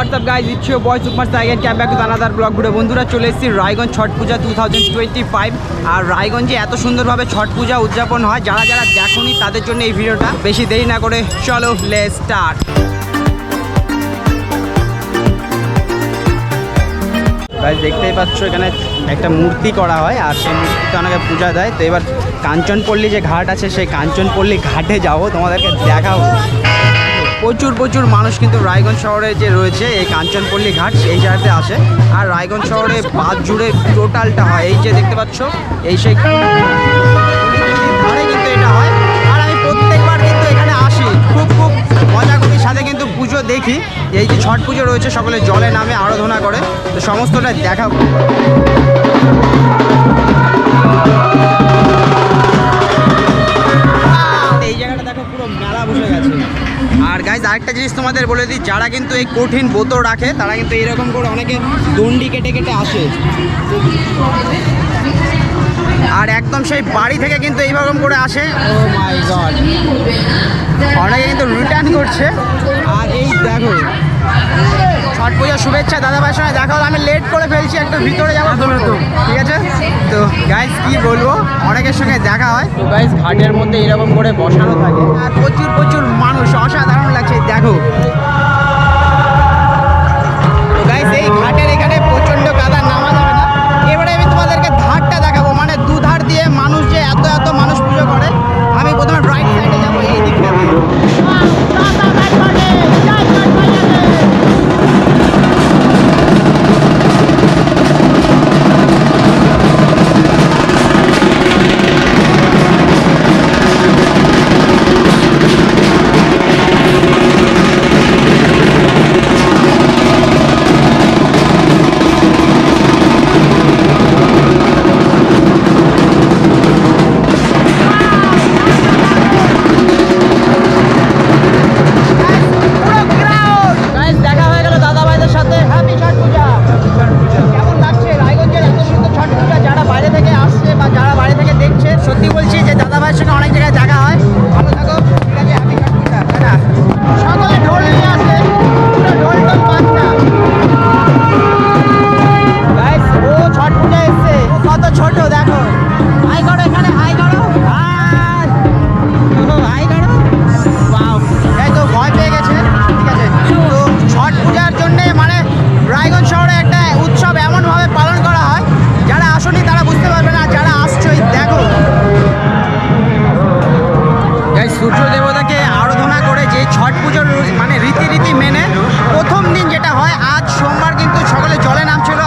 Up guys ইচ্ছে boy super cycle camp back with blog ঘুরে বন্ধুরা, চলে এসেছি Raiganj Chhath Puja two thousand five আর রায়গঞ্জে এত সুন্দরভাবে ছট পূজা উদযাপন হয়, যারা যারা দেখোনি তাদের জন্য এই ভিডিওটা বেশি দেরি না করে চলো লে স্টার্ট গাইজ দেখতেই পাচ্ছ, এখানে একটা মূর্তি করা হয়, আর সেই মূর্তিতে অনেকে পূজা দেয়। তো এবার কাঞ্চনপল্লী যে ঘাট আছে, সেই কাঞ্চনপল্লী ঘাটে যাব, তোমাদেরকে দেখাবো। প্রচুর প্রচুর মানুষ কিন্তু রায়গঞ্জ শহরে যে রয়েছে, এই কাঞ্চনপল্লী ঘাট, এই জায়গাতে আসে। আর রায়গঞ্জ শহরে বাদ জুড়ে টোটালটা হয়। এই যে দেখতে পাচ্ছ, এই সেই কিন্তু এটা হয়। আর আমি প্রত্যেকবার কিন্তু এখানে আসি। খুব খুব মজা সাথে কিন্তু পুজো দেখি। এই যে ছট পুজো রয়েছে, সকলে জলে নামে আরাধনা করে। তো সমস্তটা দেখাবো এই জায়গাটা দেখো, পুরো মেলা বসে গেছে। আর গাইজ আরেকটা জিনিস তোমাদের বলে দিই যারা কিন্তু এই কঠিন বোতল রাখে তারা কিন্তু এরকম করে অনেকে দণ্ডি কেটে কেটে আসে। আর একদম সেই বাড়ি থেকে কিন্তু এইরকম করে আসে। ও মাই গড অনেকে কিন্তু রিটার্ন করছে। আর এই দেখো ছট পূজার শুভেচ্ছা দাদা ভাইয়ের সঙ্গে দেখা হলো। আমি লেট করে ফেলছি একটু ভিতরে যাব। ঠিক আছে? তো গাইজ কি বলব? অনেকের সঙ্গে দেখা হয়। গাইস ঘাটের মধ্যে এরকম করে বসানো থাকে। আর প্রচুর প্রচুর মানুষ অসাধারণ লাগছে দেখো। সূর্য দেবতাকে আরাধনা করে যে ছট পুজোর মানে মানে রীতিরীতি মেনে প্রথম দিন যেটা হয়, আজ সোমবার কিন্তু সকলে জলে নামছিল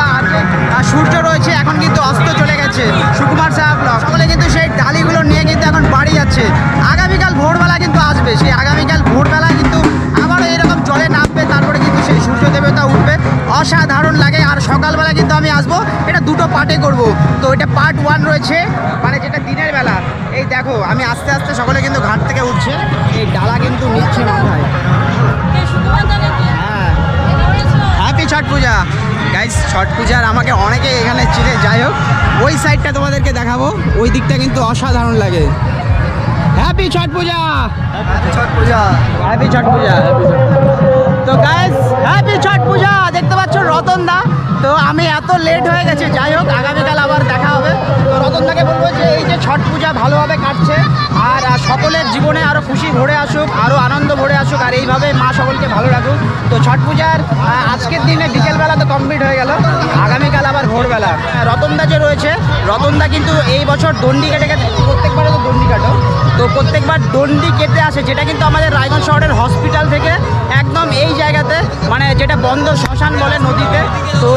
আর সূর্য রয়েছে, এখন কিন্তু অস্ত চলে গেছে। সুকুমার সাহা ব্লক সকলে কিন্তু সেই ডালিগুলো নিয়ে কিন্তু এখন বাড়ি যাচ্ছে। আগামীকাল ভোরবেলা কিন্তু আসবে, সেই আগামীকাল আমি আসব এটা দুটো পার্টে করব। তো এটা পার্ট ওয়ান রয়েছে মানে যেটা দিনের বেলা। এই দেখো আমি আস্তে আস্তে সকলে কিন্তু ঘাট থেকে উঠছে এই ডালা কিন্তু নিচ্ছে মাথায়। হ্যাঁ। হ্যাপি ছট পূজা। গাইস ছট পূজার আমাকে অনেকে এখানে চিনে যাই হোক ওই সাইডটা তোমাদেরকে দেখাবো ওই দিকটা কিন্তু অসাধারণ লাগে। হ্যাপি ছট পূজা! ছট পূজা। হ্যাপি ছট পূজা। তো গাইস হ্যাপি ছট পূজা দেখতে পাচ্ছ রতন দা তো আমি এত লেট হয়ে গেছে। যাই হোক, আগামীকাল আবার দেখা হবে। তো রতন দাকে বলব যে, এই যে ছট পূজা ভালোভাবে কাটছে, আর সকলের জীবনে আরও খুশি ভরে আসুক আরও আনন্দ ভরে আসুক, আর এইভাবে মা সকলকে ভালো রাখুক। তো ছট পূজার আজকের দিনে বিকেলবেলা তো কমপ্লিট হয়ে গেল। আগামীকাল আবার ভোরবেলা। রতনদা যে রয়েছে, রতনদা কিন্তু এই বছর দণ্ডি কেটে কেটে প্রত্যেকবারে তো দণ্ডি কাটো। তো প্রত্যেকবার দণ্ডি কেটে আসে, যেটা কিন্তু আমাদের রায়গঞ্জ শহরের হসপিটাল থেকে একদম এই জায়গাতে মানে যেটা বন্ধ শ্মশান বলে নদীতে। তো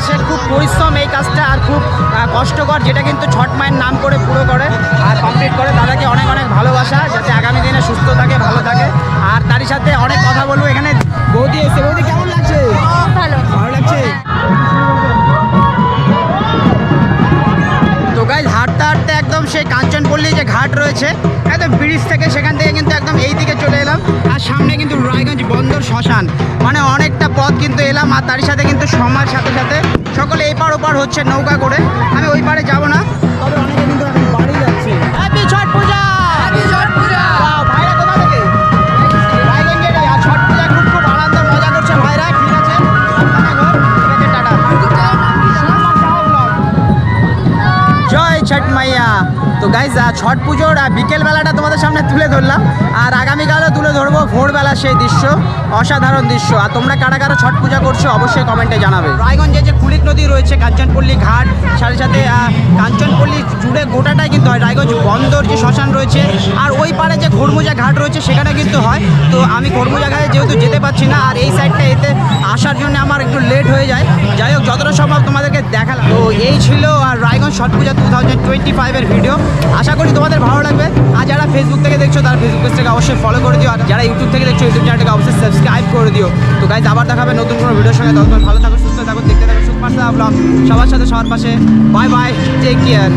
আসে খুব পরিশ্রম এই কাজটা আর খুব কষ্টকর যেটা কিন্তু ছট মায়ের নাম করে পুরো করে আর কমপ্লিট করে। দাদাকে অনেক অনেক ভালোবাসা যাতে আগামী দিনে সুস্থ থাকে ভালো থাকে। আর তারই সাথে অনেক কথা বলব এখানে। বৌদি এসে বৌদি কেমন লাগছে? ভালো। ভালো লাগছে? তো গাইজ হাঁটতে হাঁটতে একদম সেই কাঞ্চনপল্লী যে ঘাট রয়েছে একদম ব্রিজ থেকে সেখান থেকে কিন্তু একদম এই দিকে চলে এলাম। আর সামনে কিন্তু রায়গঞ্জ বন্দর শ্মশান। মানে অনেকটা পথ কিন্তু এলাম আর তার সাথে কিন্তু সময়ের সাথে সাথে সকলে এই পার ওপার হচ্ছে নৌকা করে। আমি ওই পারে যাব না। গাইজ ছট পুজোর বিকেলবেলাটা তোমাদের সামনে তুলে ধরলাম। আর আগামীকালও তুলে ধরবো ভোরবেলা সেই দৃশ্য, অসাধারণ দৃশ্য। আর তোমরা কারা কারা ছট পূজা করছ অবশ্যই কমেন্টে জানাবে। রায়গঞ্জে যে কুলিক নদী রয়েছে, কাঞ্চনপল্লী ঘাট, সাথে সাথে কাঞ্চনপল্লী জুড়ে গোটাটাই কিন্তু হয়। রায়গঞ্জ বন্দর যে শ্মশান রয়েছে, আর ওই পারে যে খড়মুজা ঘাট রয়েছে, সেখানে কিন্তু হয়। তো আমি খড়মুজা ঘাটে যেহেতু যেতে পারছি না, আর এই সাইডটা এতে আসার জন্য আমার একটু লেট হয়ে যায়। যাই হোক, যতটা সম্ভব তোমাদেরকে দেখালাম। তো এই ছিল আর Raiganj Chhath Puja two thousand twenty ফাইভের ভিডিও আশা করি তোমাদের ভালো লাগবে। আর যারা ফেসবুক থেকে দেখছ, তারা ফেসবুক পেজটাকে অবশ্যই ফলো করে দিও। আর যারা ইউটিউব থেকে দেখছ ইউটিউব চ্যানেলটাকে অবশ্যই সাবস্ক্রাইব করে দিও। তো গাইজ আবার দেখাবে নতুন কোনো ভিডিওর সঙ্গে। ততক্ষণ ভালো থাকো, সুস্থ থাকো, দেখতে থাকো পাশে ব্লগ সবার সাথে, সবার পাশে। Bye bye take care